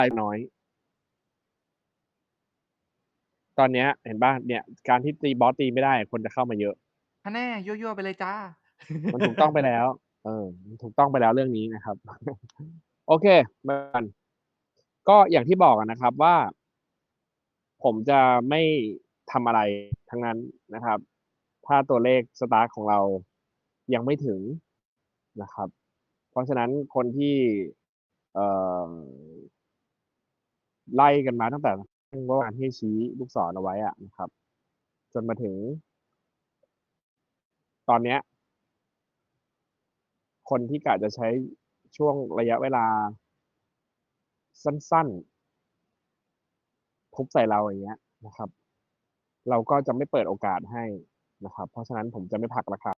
ไปน้อย ตอนเนี้ย เห็นเปล่าเนี่ย การที่ตีบอสตีไม่ได้คนจะเข้ามาเยอะฮันแน่ยั่วๆไปเลยจ้ะมันถูกต้องไปแล้ว เออมันถูกต้องไปแล้วเรื่องนี้นะครับ โอเคมากันก็อย่างที่บอกอะนะครับว่า ผมจะไม่ทำอะไรทั้งนั้นนะครับ ถ้าตัวเลขสตาร์ตของเรายังไม่ถึงนะครับ เพราะฉะนั้นคนที่ เอ่อ ไล่กันมาตั้งแต่เมื่อวานที่ชี้ลูกศรเอาไว้อะนะครับ จนมาถึง ตอนเนี้ย คนที่กะจะใช้ช่วงระยะเวลา สั้นๆทุบใส่เราอย่างเงี้ยนะครับ เราก็จะไม่เปิดโอกาสให้นะครับ เพราะฉะนั้นผมจะไม่ผลักราคา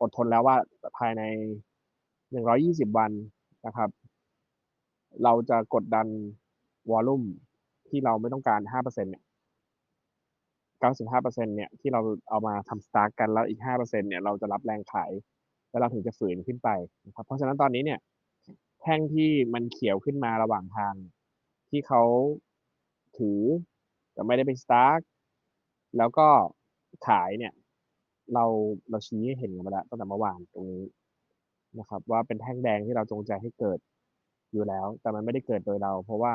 อดทนแล้วว่าภายใน120วันนะครับ เราจะกดดันวอลลุ่มที่เราไม่ต้องการ5%เนี่ย95%เนี่ยที่เราเอามาทำสตาร์ตกันแล้วอีก5%เนี่ยเราจะรับแรงขาย แล้วเราถึงจะฝืนขึ้นไปนะครับ เพราะฉะนั้นตอนนี้เนี่ย แท่งที่มันเขียวขึ้นมาระหว่างทาง ที่เขาถือแต่ไม่ได้เป็นสตาร์ตแล้วก็ขายเนี่ย เราเราชี้ให้เห็นกันมาแล้วตั้งแต่เมื่อวานตรงนี้นะครับ ว่าเป็นแท่งแดงที่เราจงใจให้เกิดอยู่แล้ว แต่มันไม่ได้เกิดโดยเรา เพราะว่า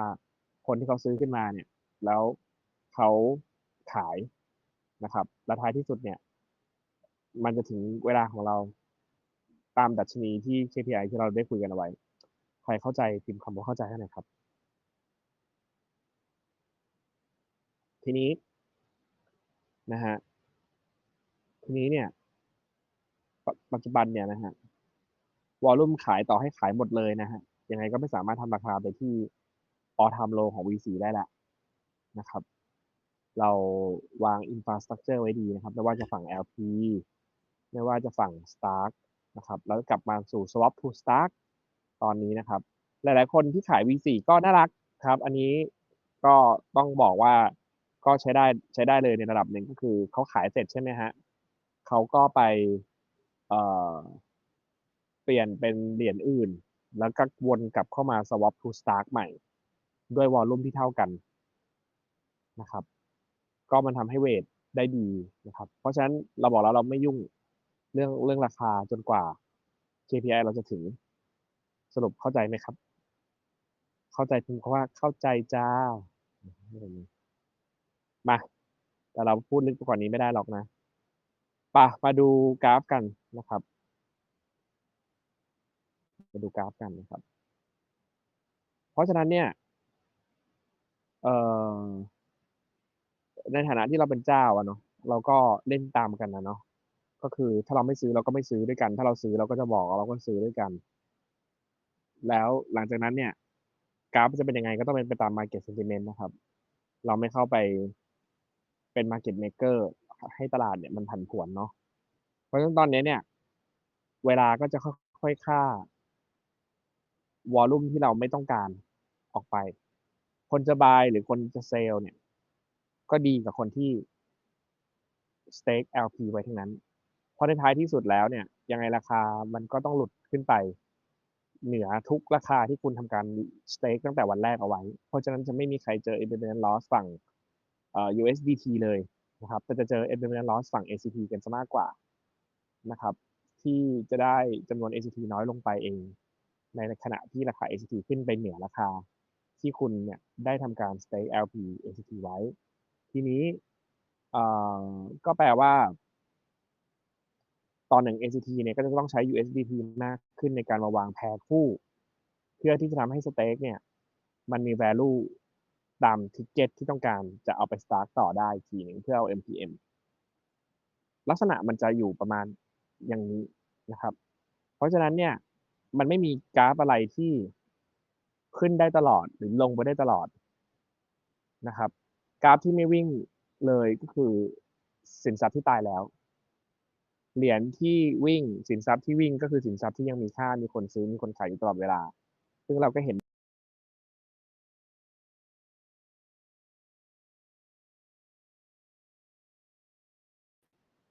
คนที่เขาซื้อขึ้นมาเนี่ย แล้วเขาขายนะครับแล้วท้ายที่สุดเนี่ย มันจะถึงเวลาของเราตามดัชนีที่ KPI ที่เราได้คุยกันเอาไว้ ใครเข้าใจพิมพ์คำว่าเข้าใจให้หน่อยครับ ทีนี้นะครับ ทีนี้เนี่ย ปัจจุบันเนี่ยนะครับวอลลุ่มขายต่อให้ขายหมดเลยนะครับยังไงก็ไม่สามารถทำราคาไปที่ All Time Low ของ VC ได้แล้วนะครับ เราวาง Infrastructure ไว้ดีนะครับ ไม่ว่าจะฝั่ง LP ไม่ว่าจะฝั่ง Stark นะครับ แล้วกลับมาสู่ Swap to Stark ตอนนี้นะครับ หลายๆ คนที่ขาย VC ก็น่ารักครับ อันนี้ก็ต้องบอกว่าก็ใช้ได้ใช้ได้เลยในระดับหนึ่งก็คือเขาขายเสร็จใช่ไหมครับ เขาก็ไปเอ่อเปลี่ยนเป็นเหรียญอื่น แล้วก็วนกลับเข้ามา Swap to Stark ใหม่ ด้วยวอลลุ่มที่เท่ากันนะครับ ก็มันทำให้เวตได้ดีนะครับ เพราะฉะนั้นเราบอกแล้วเราไม่ยุ่งเรื่องเรื่องราคาจนกว่า KPI เราจะถึงสรุปเข้าใจไหมครับ?เข้าใจพิมพ์คำว่าเข้าใจจ้ะมา แต่เราพูดลึกกว่านี้ไม่ได้หรอกนะ ไปมาดูกราฟกันนะครับ มาดูกราฟกันนะครับ เพราะฉะนั้นเนี่ยเอ่อในฐานะที่เราเป็นเจ้าอะเนาะเราก็เล่นตามกันอะเนาะก็คือถ้าเราไม่ซื้อเราก็ไม่ซื้อด้วยกัน ถ้าเราซื้อเราก็จะบอกเราก็ซื้อด้วยกัน แล้วหลังจากนั้นเนี่ย กราฟจะเป็นยังไงก็ต้องเป็นไปตาม Market Sentiment นะครับ เราไม่เข้าไปเป็น Market Maker ให้ตลาดเนี่ยมันผันผวนเนาะเพราะฉะนั้นตอนนี้เนี่ย เวลาก็จะค่อยๆฆ่าวอลลุ่มที่เราไม่ต้องการออกไป คนจะ Buy หรือคนจะ Sell เนี่ย ก็ดีกว่าคนที่ Stake LP ไว้ทั้งนั้น เพราะในท้ายที่สุดแล้วเนี่ย ยังไงราคามันก็ต้องหลุดขึ้นไป เหนือทุกราคาที่คุณทำการ Stake ตั้งแต่วันแรกเอาไว้ เพราะฉะนั้นจะไม่มีใครเจอ Impermanent Loss ฝั่ง USDT เลย นะครับแต่จะเจอ Impermanent Loss ฝั่ง ACT กันเสียมากกว่านะครับ ที่จะได้จำนวน ACT น้อยลงไปเอง ในขณะที่ราคา ACT ขึ้นไปเหนือราคา ที่คุณเนี่ยได้ทำการ Stake LP ACT ไว้ ทีนี้อ่อก็แปลว่าต่อ1 ACT เนี่ยก็จะต้องใช้ USDT มากขึ้นในการมาวาง Pair คู่ เพื่อที่จะทำให้ Stake เนี่ย มันมี Value ตาม Ticket ที่ต้องการจะเอาไป Stark ต่อได้ทีหนึ่งเพื่อเอา MTM ลักษณะมันจะอยู่ประมาณอย่างนี้นะครับ เพราะฉะนั้นเนี่ยมันไม่มีกราฟอะไรที่ขึ้นได้ตลอดหรือลงไปได้ตลอดนะครับ กราฟที่ไม่วิ่งเลยก็คือสินทรัพย์ที่ตายแล้ว เหรียญที่วิ่งสินทรัพย์ที่วิ่งก็คือสินทรัพย์ที่ยังมีค่ามีคนซื้อมีคนขายอยู่ตลอดเวลา ซึ่งเราก็เห็น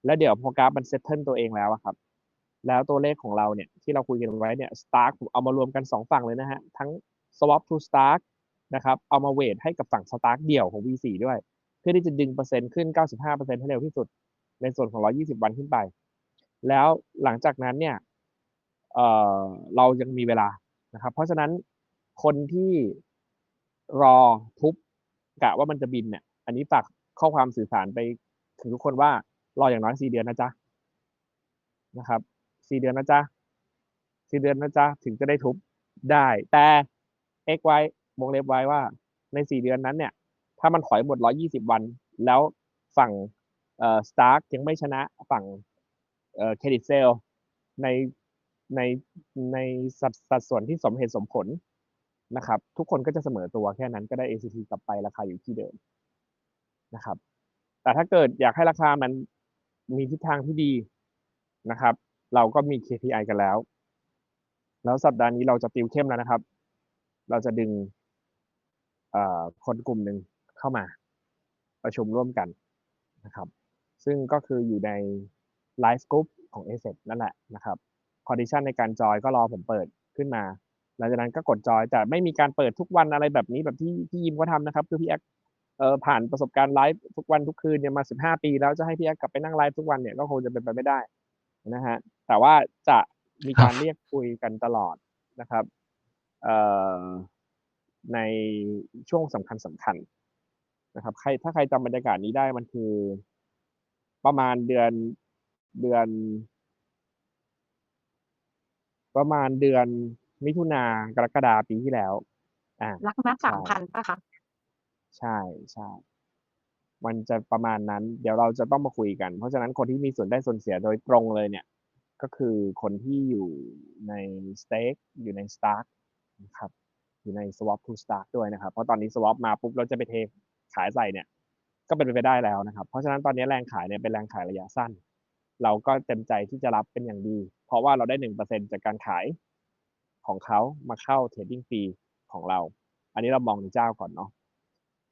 แล้วเดี๋ยวพอกราฟมันเซตเทิลตัวเองแล้วครับ แล้วตัวเลขของเราเนี่ยที่เราคุยกันไว้เนี่ย Stark ผมเอามารวมกันสองฝั่งเลยนะฮะ ทั้ง swap to Stark นะครับเอามาเวทให้กับฝั่ง Stark เดี่ยวของ V4 ด้วย เพื่อที่จะดึงเปอร์เซ็นต์ขึ้น 95%ให้เร็วที่สุด ในส่วนของ 120 วันขึ้นไป แล้วหลังจากนั้นเนี่ยเออเรายังมีเวลานะครับ เพราะฉะนั้นคนที่รอทุบกะว่ามันจะบินเนี่ย อันนี้ฝากข้อความสื่อสารไปถึงทุกคนว่า รออย่างน้อย4เดือนนะจ๊ะนะครับ4เดือนนะจ๊ะ4เดือนนะจ๊ะถึงจะได้ทุบได้แต่ X ไว้วงเล็บไว้ว่าใน4เดือนนั้นเนี่ย ถ้ามันถอยหมด120วัน แล้วฝั่งเอ่อ Stark ยังไม่ชนะฝั่งเอ่อ Credit Sale ในในในสัดสัดส่วนที่สมเหตุสมผลนะครับ ทุกคนก็จะเสมอตัวแค่นั้นก็ได้ ACT กลับไปราคาอยู่ที่เดิมนะครับ แต่ถ้าเกิดอยากให้ราคามัน มีทิศทางที่ดีนะครับ เราก็มี KPI กันแล้ว แล้วสัปดาห์นี้เราจะติวเข้มแล้วนะครับ เราจะดึงคนกลุ่มหนึ่งเข้ามา ประชุมร่วมกันนะครับ ซึ่งก็คืออยู่ในไลฟ์กรุ๊ปของ a อ e t นั่นแหละนะครับคอนดิชันในการจอยก็รอผมเปิดขึ้นมา หลังจากนั้นก็กดจอยแต่ไม่มีการเปิดทุกวันอะไรแบบนี้แบบที่พี่ยิมเขาทำนะครับ คือพี่แอค เออผ่านประสบการณ์ไลฟ์ทุกวันทุกคืนเนี่ยมา15ปีแล้วจะให้พี่แอคกลับไปนั่งไลฟ์ทุกวันเนี่ยก็คงจะเป็นไปไม่ได้นะฮะแต่ว่าจะมีการเรียกคุยกันตลอดนะครับเอ่อในช่วงสำคัญสำคัญนะครับ ใครถ้าใครจำบรรยากาศนี้ได้มันคือประมาณเดือนเดือน ประมาณเดือนมิถุนากรกฎาปีที่แล้ว อ่ารักนัดสามพันป่ะคะ ใช่ใช่ มันจะประมาณนั้น เดี๋ยวเราจะต้องมาคุยกัน เพราะฉะนั้นคนที่มีส่วนได้ส่วนเสียโดยตรงเลยเนี่ย ก็คือคนที่อยู่ใน stake อยู่ใน Stark นะครับอยู่ใน swap to Stark ด้วยนะครับ เพราะตอนนี้ swap มาปุ๊บเราจะไปเทขายใส่เนี่ย ก็เป็นไปได้แล้วนะครับ เพราะฉะนั้นตอนนี้แรงขายเนี่ยเป็นแรงขายระยะสั้น เราก็เต็มใจที่จะรับเป็นอย่างดี เพราะว่าเราได้หนึ่งเปอร์เซ็นจากการขายของเขามาเข้าเทรดดิ้งฟรีของเรา อันนี้เรามองในเจ้าก่อนเนาะ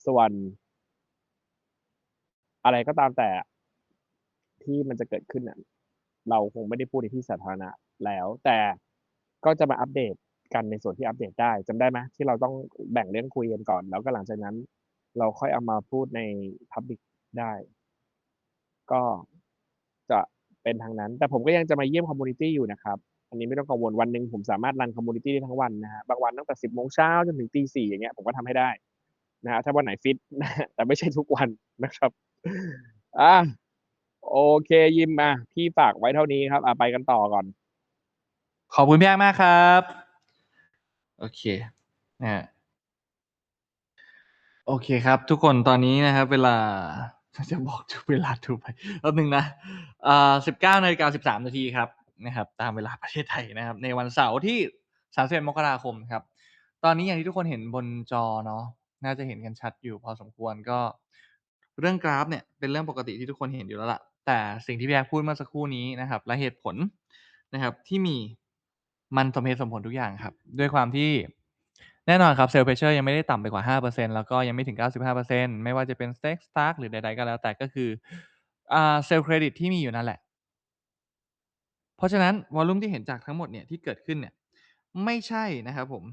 ส่วน อะไรก็ตามแต่ที่มันจะเกิดขึ้นน่ะเราคงไม่ได้พูดในที่สาธารณะแล้ว แต่ก็จะมาอัปเดตกันในส่วนที่อัปเดตได้จำได้ไหมที่เราต้องแบ่งเรื่องคุยกันก่อน แล้วก็หลังจากนั้น เราค่อยเอามาพูดใน Public ได้ ก็จะเป็นทางนั้น แต่ผมก็ยังจะมาเยี่ยมคอมมูนิตี้อยู่นะครับ อันนี้ไม่ต้องกังวลวันหนึ่งผมสามารถรันคอมมูนิตี้ได้ทั้งวันนะฮะบางวันตั้งแต่สิบโมงเช้าจนถึงตีสี่อย่างเงี้ยผมก็ทำให้ได้ นะฮะถ้าวันไหนฟิตนะแต่ไม่ใช่ทุกวันนะครับอะโอเคยิมมาพี่ฝากไว้เท่านี้ครับอะไปกันต่อก่อน ขอบคุณพี่แอ๊กมากครับ โอเคนะฮะโอเคครับ ทุกคนตอนนี้นะครับ เวลาจะบอกทุกเวลาถูกไปแป๊บนึงนะอ่าสิบเก้านาฬิกาสิบสามนาทีครับนะครับ ตามเวลาประเทศไทยนะครับ ในวันเสาร์ที่สามสิบมกราคมครับ ตอนนี้อย่างที่ทุกคนเห็นบนจอเนาะ น่าจะเห็นกันชัดอยู่พอสมควรก็ เรื่องกราฟเนี่ยเป็นเรื่องปกติที่ทุกคนเห็นอยู่แล้วล่ะ แต่สิ่งที่พี่แอ๊พูดเมื่อสักครู่นี้นะครับ และเหตุผลนะครับ ที่มีมันสมเหตุสมผลทุกอย่างครับ ด้วยความที่แน่นอนครับเซลล์เพเชอร์ยังไม่ได้ต่ำไปกว่า 5%แล้วก็ยังไม่ถึง 95%ไม่ว่าจะเป็นสเต็กสตาร์หรือใดๆก็แล้วแต่ก็คือเซลล์เครดิตที่มีอยู่นั่นแหละ เพราะฉะนั้นวอลลุ่มที่เห็นจากทั้งหมดเนี่ยที่เกิดขึ้นเนี่ย ไม่ใช่นะครับผม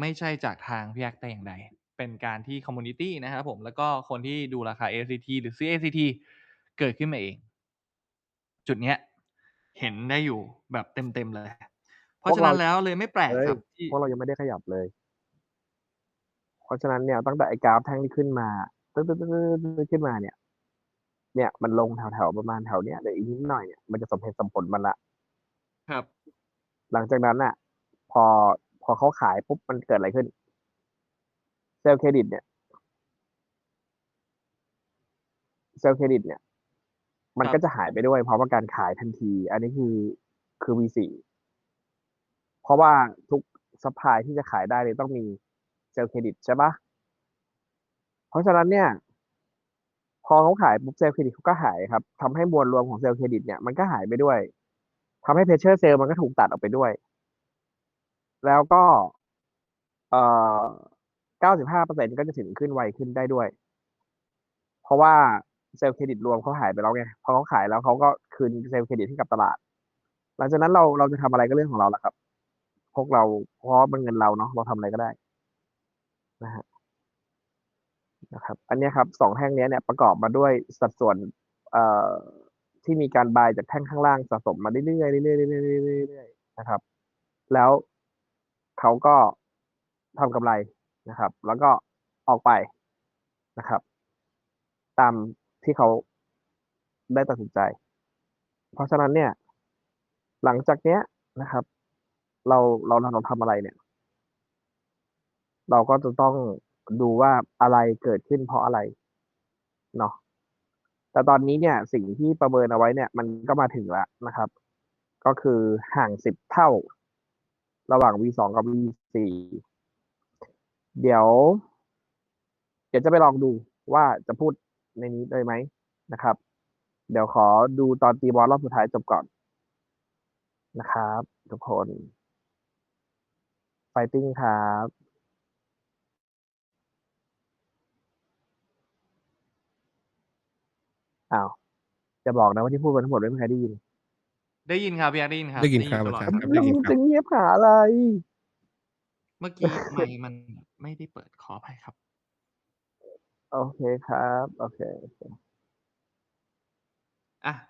ไม่ใช่จากทางพี่แอ๊กแต่อย่างใด เป็นการที่คอมมูนิตี้นะครับผมแล้วก็คนที่ดูราคา ACT หรือซื้อ ACT เกิดขึ้นมาเอง จุดเนี้ย เห็นได้อยู่แบบเต็มๆเลย เพราะฉะนั้นแล้วเลยไม่แปลกเฮ้ยครับที่พวกเรายังไม่ได้ขยับเลย เพราะฉะนั้นเนี่ยตั้งแต่ไอ้กราฟแท่งที่ขึ้นมาตึ๊ดตึ๊ดตึ๊ดตึ๊ดขึ้นมาเนี่ย เนี่ยมันลงแถวๆประมาณแถวเนี้ยเดี๋ยวอีกนิดหน่อยเนี่ยมันจะสมเหตุสมผลมันละครับ หลังจากนั้นน่ะ พอพอเขาขายปุ๊บมันเกิดอะไรขึ้นเซลล์เครดิตเนี่ยเซลล์เครดิตเนี่ย มันก็จะหายไปด้วย เพราะว่าการขายทันที อันนี้คือคือ V4 เพราะว่าทุกซัพพลายที่จะขายได้เลยต้องมีเซลล์เครดิตใช่ปะเพราะฉะนั้นเนี่ย พอเขาขายปุ๊บเซลล์เครดิตเขาก็หายครับทำให้มวลรวมของเซลล์เครดิตเนี่ยมันก็หายไปด้วยทำให้เพรสเชอร์เซลล์มันก็ถูกตัดออกไปด้วย แล้วก็ เอ่อ 95%ก็จะถึงขึ้นไวขึ้นได้ด้วย เพราะว่าเซลล์เครดิตรวมเขาหายไปแล้วไงพอเขาขายแล้วเขาก็คืนเซลล์เครดิตให้กับตลาด หลังจากนั้นเราเราจะทำอะไรก็เรื่องของเราแหละครับ พวกเราเพราะมันเงินเราเนาะเราทำอะไรก็ได้นะฮะนะครับ อันนี้ครับสองแท่งนี้เนี่ยประกอบมาด้วยสัดส่วนเอ่อที่มีการบายจากแท่งข้างล่างสะสมมาเรื่อยๆเรื่อยๆเรื่อยๆเรื่อยๆเรื่อยๆนะครับ แล้วเขาก็ทำกำไร นะครับ แล้วก็ออกไปนะครับ ตามที่เขาได้ตัดสินใจ เพราะฉะนั้นเนี่ย หลังจากเนี้ยนะครับ เราเราเราทำอะไรเนี่ย เราก็จะต้องดูว่าอะไรเกิดขึ้นเพราะอะไรเนาะแต่ตอนนี้เนี่ยสิ่งที่ประเมินเอาไว้เนี่ย มันก็มาถึงแล้วนะครับ ก็คือห่างสิบเท่า ระหว่าง V2 กับ V4 เดี๋ยว เดี๋ยวจะไปลองดูว่าจะพูดในนี้ได้ไหมนะครับ เดี๋ยวขอดูตอนตีบอลรอบสุดท้ายจบก่อนนะครับ ทุกคนไฟติ้งครับอ้าวจะบอกนะว่าที่พูดมาทั้งหมดไม่มีใครได้ยิน ได้ยินครับพี่ยักษ์ได้ยินครับได้ยินครับตลอดอาจารย์ครับแล้วยินมึงจะเงียบหาอะไร เมื่อกี้ไมค์มัน ไม่ได้เปิดขออภัยครับ โอเคครับ โอเค อะ